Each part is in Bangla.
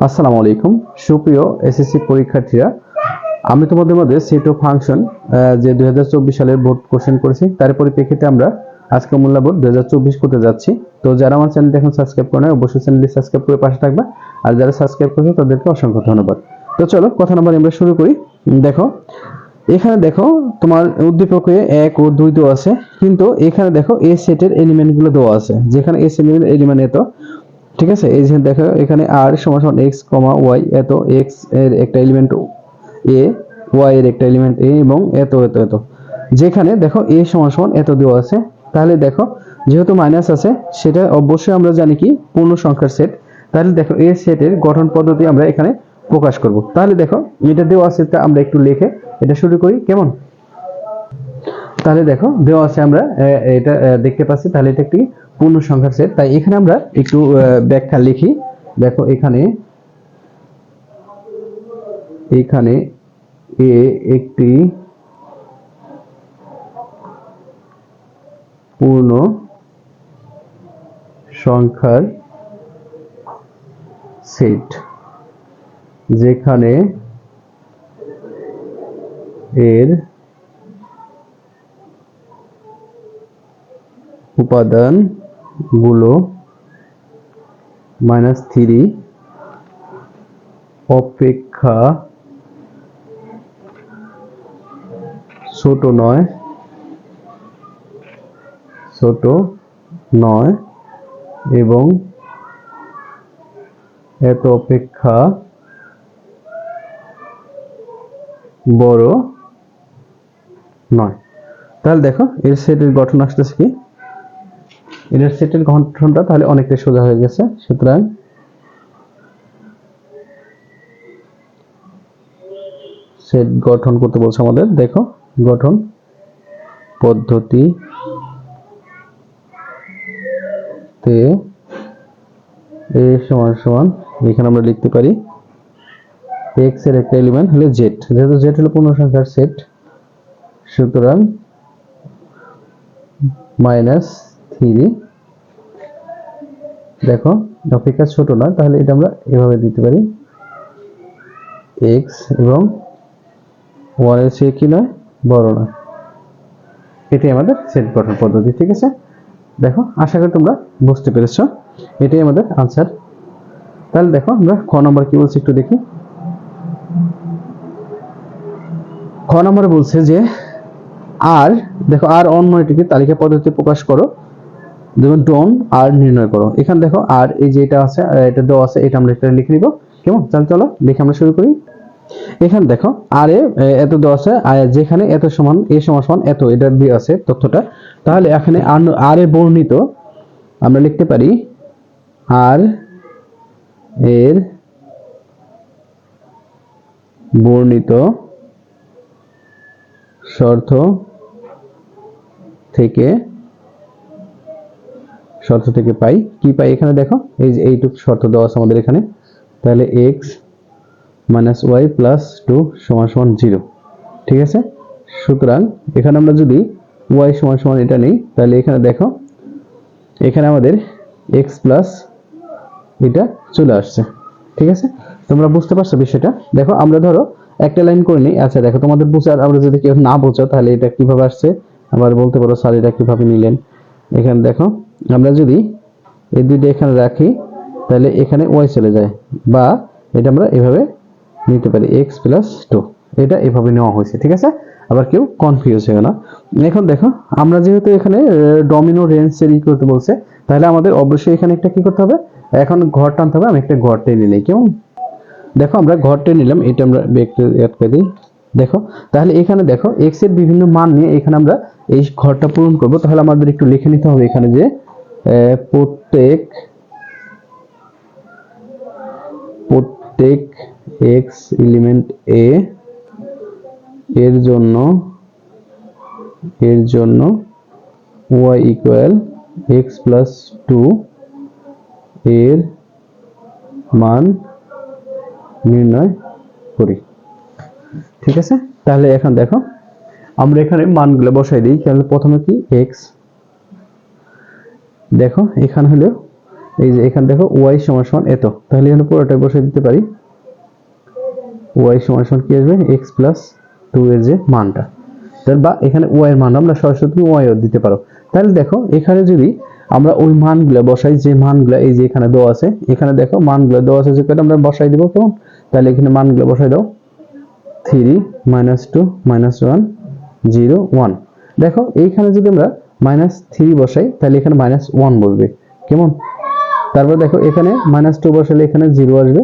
আসসালামু আলাইকুম। সুপ্রিয় এসএসসি পরীক্ষার্থীরা, আমি তোমাদের মধ্যে সেট অফ ফাংশন যে দুই হাজার চব্বিশ সালের বোর্ড কোশ্চেন করেছি, তার পরিপ্রেক্ষিতে আমরা আজকে মূল্য বোর্ড দুই করতে যাচ্ছি। তো যারা আমার চ্যানেলটি এখন সাবস্ক্রাইব করে নেয় অবশ্যই চ্যানেলটি সাবস্ক্রাইব করে পাশে থাকবে। আর যারা সাবস্ক্রাইব করেছে, তাদেরকে অসংখ্য ধন্যবাদ। তো চলো, কথা নাম্বার আমরা শুরু করি। দেখো, এখানে দেখো, তোমার উদ্দীপকে এক ও দুই দেওয়া আছে। কিন্তু এখানে দেখো এ সেটের এলিমেন্টগুলো দেওয়া আছে, যেখানে এ সেটের এলিমেন্ট এত। ঠিক আছে? এই যে দেখো, এখানে আর সমান সমান এক্স কমা ওয়াই এত এক্সের একটা এলিমেন্ট এ ওয়াই এর একটা এলিমেন্ট এ এবং এত এত এত। যেখানে দেখো এ সমান সমান এত দেওয়া আছে। তাহলে দেখো, যেহেতু মাইনাস আছে, সেটা অবশ্যই আমরা জানি কি? পূর্ণ সংখ্যার সেট তাহলে দেখো, এই সেটের গঠন পদ্ধতি আমরা এখানে প্রকাশ করব। তাহলে দেখো, এটা দেওয়া আছে তা আমরা একটু লিখে এটা শুরু করি। কেমন? তাহলে দেখো, দেওয়া আছে আমরা এটা দেখতে পাচ্ছি। তাহলে এটা একটি পূর্ণ সংখ্যার সেট তাই এখানে আমরা একটু ব্যাখ্যা লিখি। দেখো এখানে এখানে এ একটি পূর্ণ সংখ্যার সেট যেখানে এর উপাদান গুলো মাইনাস থ্রি অপেক্ষা ছোট নয় ছোট নয় এবং এত অপেক্ষা বড় নয়। তাহলে দেখো এর সেটের গঠন আসতেছে কি? এর সেটের গঠনটা তাহলে অনেকটা সোজা হয়ে গেছে। সুতরাং সেট গঠন করতে বলছে আমাদের, দেখো, গঠন পদ্ধতি তে এ সমান সমান, এখানে আমরা লিখতে পারি এক্সের একটা এলিমেন্ট হলো জেড যেহেতু জেড হলো পূর্ণ সংখ্যার সেট সুতরাং মাইনাস থ্রি দেখো অপেক্ষা ছোট নয় তাহলে এটা আমরা এভাবে দিতে পারি। এক্স এবং ওয়ানের চেয়ে কি নয়? বড় নয় এটাই আমাদের সেট গঠন পদ্ধতি, ঠিক আছে? দেখো, আশা করি তোমরা বুঝতে পেরেছ। এটাই আমাদের আনসার তাহলে দেখো, আমরা খ নম্বর কি বলছি একটু দেখি। খ নম্বরে বলছে যে, আর, দেখো, আর অন্য এটিকে তালিকা পদ্ধতি প্রকাশ করো। যেমন ডন আর নির্ণয় করো। এখানে দেখো আর এই যে এটা আছে এটা দেওয়া আছে, এটা আমরা এটা লিখে নিব। কেমন? তাহলে চলো লিখে আমরা শুরু করি। এখানে দেখো আর এত দেওয়া আছে, আর যেখানে এত সমান এ সমান সমান এত, এটা দিয়ে আছে তথ্যটা। তাহলে এখানে আর এ বর্ণিত, আমরা লিখতে পারি আর এর বর্ণিত শর্ত থেকে শর্ত থেকে পাই। কি পাই এখানে দেখো? এই যে এইটুক শর্ত দেওয়া আছে আমাদের এখানে। তাহলে X minus Y plus two সমান সমান জিরো ঠিক আছে? সুতরাং এখানে আমরা যদি ওয়াই সমান সমান এটা নেই, তাহলে এখানে দেখো, এখানে আমাদের এক্স প্লাস এটা চলে আসছে। ঠিক আছে? তোমরা বুঝতে পারছ বিষয়টা? দেখো, আমরা ধরো একটা লাইন করে নিই। আচ্ছা দেখো, তোমাদের বুঝার, আমরা যদি কেউ না বোঝো তাহলে এটা কীভাবে আসছে? আবার বলতে পারো, স্যার, এটা কীভাবে নিলেন? এখানে দেখো আমরা যদি এই দুইটা এখানে রাখি, তাহলে এখানে ওয়াই চলে যায়। বা এটা আমরা এভাবে নিতে পারি এক্স প্লাস টু এটা এভাবে নেওয়া হয়েছে, ঠিক আছে? আবার কেউ কনফিউজ হয় না। এখন দেখো, আমরা যেহেতু এখানে ডমিনো রেঞ্জ সেরি করতে বলছে, তাহলে আমাদের অবশ্যই এখানে একটা কি করতে হবে? এখন ঘর টানতে হবে, আমি একটা ঘর টেনে নিই, কেমন? দেখো, আমরা ঘর টেনে নিলাম, এটা আমরা একটু করে দিই। দেখো, তাহলে এখানে দেখো এক্সের বিভিন্ন মান নিয়ে এখানে আমরা এই ঘরটা পূরণ করব। তাহলে আমাদের একটু লিখে নিতে হবে এখানে যে প্রত্যেক প্রত্যেক এক্স এলিমেন্ট এ এর জন্য এর জন্য y equal X plus two এর মান নির্ণয় করি। ঠিক আছে? তাহলে এখন দেখো, আমরা এখানে মানগুলো বসাই দিই। তাহলে প্রথমে কি? এক্স দেখো, এখানে হলো, এই যে এখানে দেখো ওয়াই সমান সমান এত। তাহলে এখানে পুরোটাই বসে দিতে পারি। ওয়াই সমান সমান কি আসবে? এক্স প্লাস টু এর যে মানটা। বা এখানে ওয়াই এর মান, আমরা সরাসরি ওয়াই ও দিতে পারো। তাহলে দেখো, এখানে যদি আমরা ওই মানগুলো বসাই, যে মানগুলো এই যে এখানে দেওয়া আছে, এখানে দেখো, মানগুলো দেওয়া আছে যে আমরা বসাই দিব কেমন? তাহলে এখানে মানগুলো বসাই দাও। Three minus two minus one zero one দেখো, এইখানে যদি আমরা মাইনাস থ্রি বসাই, তাহলে এখানে মাইনাস ওয়ান বসবে। কেমন? তারপর দেখো, এখানে মাইনাস টু বসাইলে এখানে জিরো আসবে,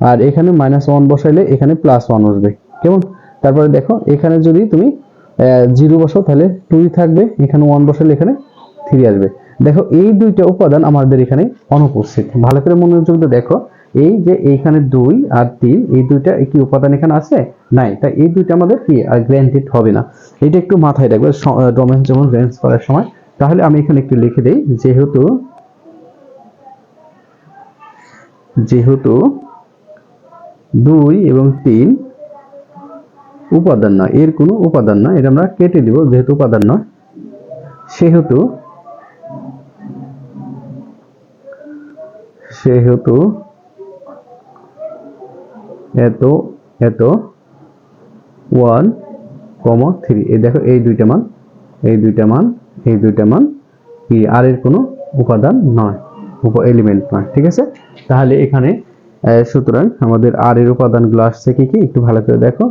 আর এখানে মাইনাস ওয়ান বসাইলে এখানে প্লাস ওয়ান আসবে। কেমন? তারপরে দেখো, এখানে যদি তুমি জিরো বসাও, তাহলে টুই থাকবে, এখানে ওয়ান বসাইলে এখানে থ্রি আসবে। দেখো, এই দুইটা উপাদান আমাদের এখানে অনুপস্থিত। ভালো করে মনোযোগ দিয়ে দেখো এই যে এইখানে দুই আর তিন, এই দুইটা কি উপাদান এখানে আছে? নাই। এই দুইটা আমাদের কি? হবে না। এটা একটু মাথায় রাখবে ডোমেন যেমন রেঞ্জ করার সময়। তাহলে আমি এখানে একটু লিখে দেই, যেহেতু যেহেতু দুই এবং তিন উপাদান নয়, এর কোনো উপাদান নয়, এটা আমরা কেটে দিব, যেহেতু উপাদান নয়। সেহেতু সেহেতু এত এত, ওয়ান, কম থ্রি। এই দেখো, এই দুইটা মান, এই দুইটা মান, এই দুইটা মান কি আর এর কোনো উপাদান নয়, উপ এলিমেন্ট নয়, ঠিক আছে? তাহলে এখানে সুতরাং আমাদের আর এর উপাদানগুলো আসছে কি কি? একটু ভালো করে দেখো।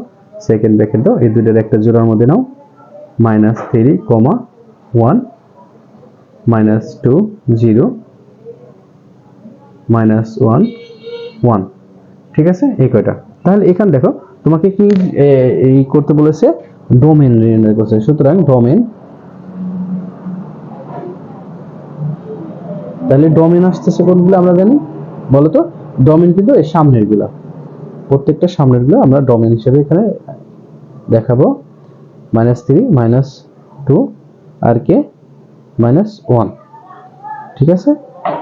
সেকেন্ড ব্র্যাকেট দাও, এই দুইটার একটা জোড়ার মধ্যে নাও। Minus three comma one minus two zero minus one one ঠিক আছে? এই কয়টা? তাহলে এখানে দেখো, তোমাকে কি এই করতে বলেছে? ডোমেন নির্ণয় করছে। সুতরাং ডোমেন তাহলে ডোমেন আসতেছে কোনগুলো আমরা জানি? বলো তো ডোমেন কিন্তু এই সামনেরগুলা প্রত্যেকটা সামনেরগুলো আমরা ডোমেন হিসেবে এখানে দেখাবো। মাইনাস থ্রি মাইনাস টু আর কে? মাইনাস ওয়ান ঠিক আছে?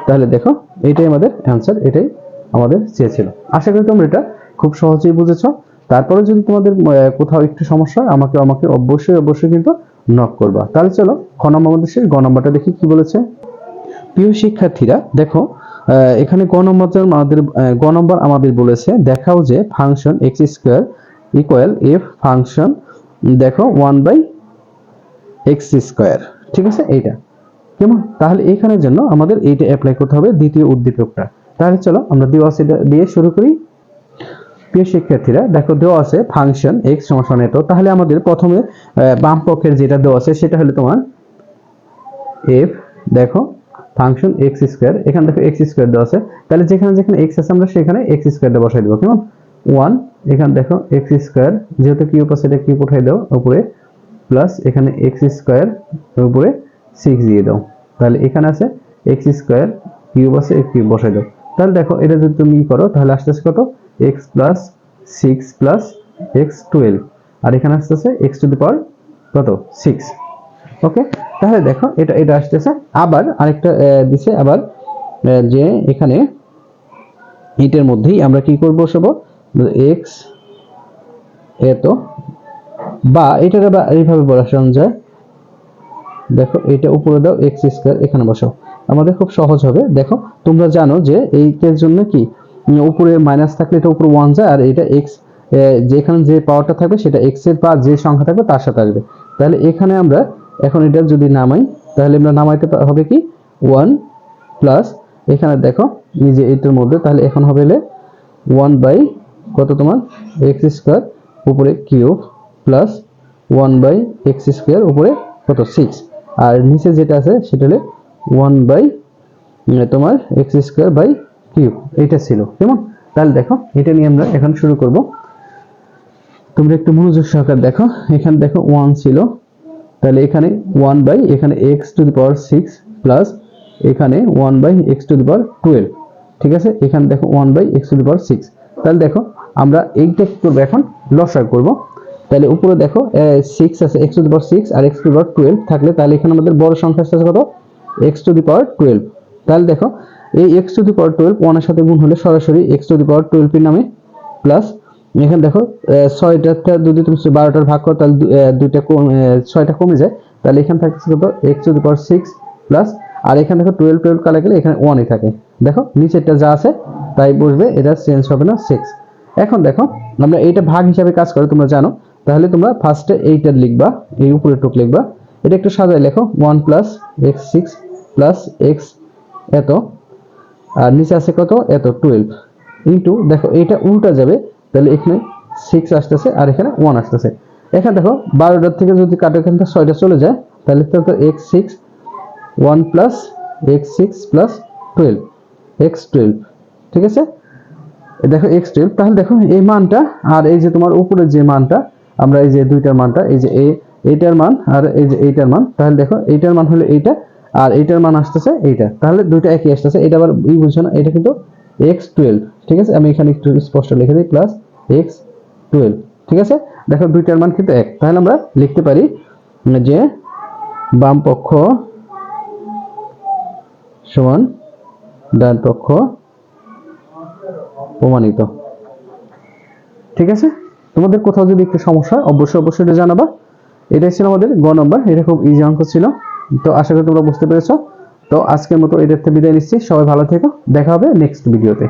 তাহলে দেখো এটাই আমাদের অ্যান্সার এটাই আমাদের চেয়েছিল। আশা করি তোমরা এটা খুব সহজেই বুঝেছ। তারপরে যদি তোমাদের কোথাও একটু সমস্যা আমাকে আমাকে অবশ্যই অবশ্যই কিন্তু নক করবা। তাহলে চলো, খ নম্বর আমাদের শেষ। গ নম্বরটা দেখি কি বলেছে। প্রিয় শিক্ষার্থীরা, দেখো এখানে গ নম্বর আমাদের গ নম্বর আমাদের বলেছে, দেখাও যে function X square equal F function দেখো ওয়ান বাই এক্স স্কোয়ার ঠিক আছে? এইটা। কেমন? তাহলে এখানের জন্য আমাদের এইটা অ্যাপ্লাই করতে হবে দ্বিতীয় উদ্দীপকটা। তাহলে চলো আমরা দেওয়া আছে দিয়ে শুরু করি। প্রিয় শিক্ষার্থীরা, দেখো দেওয়া আছে ফাংশন এক্স সমান এত। তাহলে আমাদের প্রথমে বাম পক্ষের যেটা দেওয়া আছে সেটা হলো তোমার এফ দেখো ফাংশন এক্স স্কোয়ার এখানে দেখো এক্স স্কোয়ার দেওয়া আছে। তাহলে যেখানে যেখানে এক্স আছে আমরা সেখানে এক্স স্কোয়ারটা বসাই দেবো। কেমন? ওয়ান এখানে দেখো এক্স স্কোয়ার যেহেতু কিউব আছে এটা কিউব উঠাই দাও উপরে প্লাস এখানে এক্স স্কোয়ার উপরে সিক্স দিয়ে দাও। তাহলে এখানে আছে এক্স স্কোয়ার কিউব আছে কিউব বসাই দাও। তাহলে দেখো, এটা যদি তুমি ই করো, তাহলে আসতেছে কত? X plus six plus X twelve আর এখানে আসতেছে এক্স টু দি পাওয়ার কত? সিক্স ওকে তাহলে দেখো, এটা এটা আসতেছে। আবার আরেকটা দিছে, আবার যে এখানে এটার মধ্যেই আমরা কি করব বসাবো? এক্স এত, বা আবার এইভাবে বসানো যায়। দেখো, এটা উপরে দাও এক্স স্কোয়ার এখানে বসাও। আমাদের খুব সহজ হবে। দেখো, তোমরা জানো যে এইটার জন্য কি? উপরে মাইনাস থাকলে এটা উপরে ওয়ান যায়, আর এটা এক্স যেখানে যে পাওয়ারটা থাকবে সেটা এক্সের পাওয়ার যে সংখ্যা থাকবে তার সাথে আসবে। তাহলে এখানে আমরা এখন এটা যদি নামাই, তাহলে আমরা নামাইতে হবে কি? ওয়ান প্লাস এখানে দেখো এই যে এটার মধ্যে, তাহলে এখন হবে ওয়ান বাই কত তোমার? এক্স স্কোয়ার উপরে cube plus one by x square উপরে কত? সিক্স আর নিচে যেটা আছে, সেটা হলে ওয়ান বাই তোমার এক্স স্কোয়ার বাই কিউব এইটা ছিল। কেমন? তাহলে দেখো, এটা নিয়ে আমরা এখন শুরু করব। তোমরা একটু মনোযোগ সহকার দেখো। এখানে দেখো ওয়ান ছিল। তাহলে এখানে ওয়ান বাই, এখানে x to the power six plus এখানে one by x to the power twelve. ঠিক আছে? এখানে দেখো one by x to the power six. তাহলে দেখো, আমরা এইটা কি করব এখন? লসাগ করব। তাহলে উপরে দেখো সিক্স আছে, x to the power six R x to the power twelve থাকলে তাহলে এখানে আমাদের বড় সংখ্যা আসছে কত? X to the power twelve তাহলে দেখো এই x to the power twelve ওয়ানের সাথে গুণ হলে সরাসরি এক্স টু দি পাওয়ার টুয়েলভের নামে প্লাস এখানে দেখো আহ, ছয়টাতে যদি তুমি বারোটার ভাগ করো তাহলে দুইটা ছয়টা কমে যায়। তাহলে এখানে থাকছে x to the power six plus আর এখানে দেখো টুয়েলভ টুয়েলভ কালে গেলে এখানে ওয়ানই থাকে। দেখো নিচেরটা যা আছে তাই বসবে এটা চেঞ্জ হবে না সিক্স এখন দেখো আমরা এইটা ভাগ হিসাবে কাজ করে তোমরা জানো। তাহলে তোমরা ফার্স্টে এইটা লিখবা এই উপরে টুক লিখবা। এটা একটু সাজায় লেখো। One plus x six plus x এত। আর নিচে আছে কত? এত, টুয়েলভ। ইন্টু, দেখো, এইটা উল্টা যাবে, তাহলে এখানে সিক্স আসতেছে আর এখানে ওয়ান আসতেছে। এখানে দেখো বারোটার থেকে যদি কাটো এখান থেকে ছয়টা চলে যায়, তাহলে তো x six, one plus x six plus twelve, x twelve, ঠিক আছে? দেখো, এক্স টুয়েলভ, তাহলে দেখো, এই মানটা আর এই যে তোমার উপরের যে মানটা, আমরা এই যে দুইটার মানটা, এই যে এই এইটার মান আর এই যে এইটার মান, তাহলে দেখো এইটার মান হলো এইটা আর এইটার মান আসতেছে এইটা। তাহলে দুইটা একই আসতেছে, এটা আবার ই বুঝছ না, এটা কিন্তু এক্স টুয়েলভ ঠিক আছে? আমি এখানে একটু স্পষ্ট লিখে দিই প্লাস এক্স টুয়েলভ ঠিক আছে? দেখো দুইটার মান কিন্তু এক। তাহলে আমরা লিখতে পারি যে বাম পক্ষ সমান ডান পক্ষ প্রমাণিত। ঠিক আছে? তোমাদের কোথাও যদি একটু সমস্যা অবশ্যই অবশ্যই এটা জানাবা। এটাই ছিল আমাদের গ নম্বর, এটা খুব ইজি অঙ্ক ছিল। তো আশা করি তোমরা বুঝতে পেরেছ। তো আজকের মতো এটাতে বিদায় নিচ্ছি। সবাই ভালো থেকো। দেখা হবে নেক্সট ভিডিওতে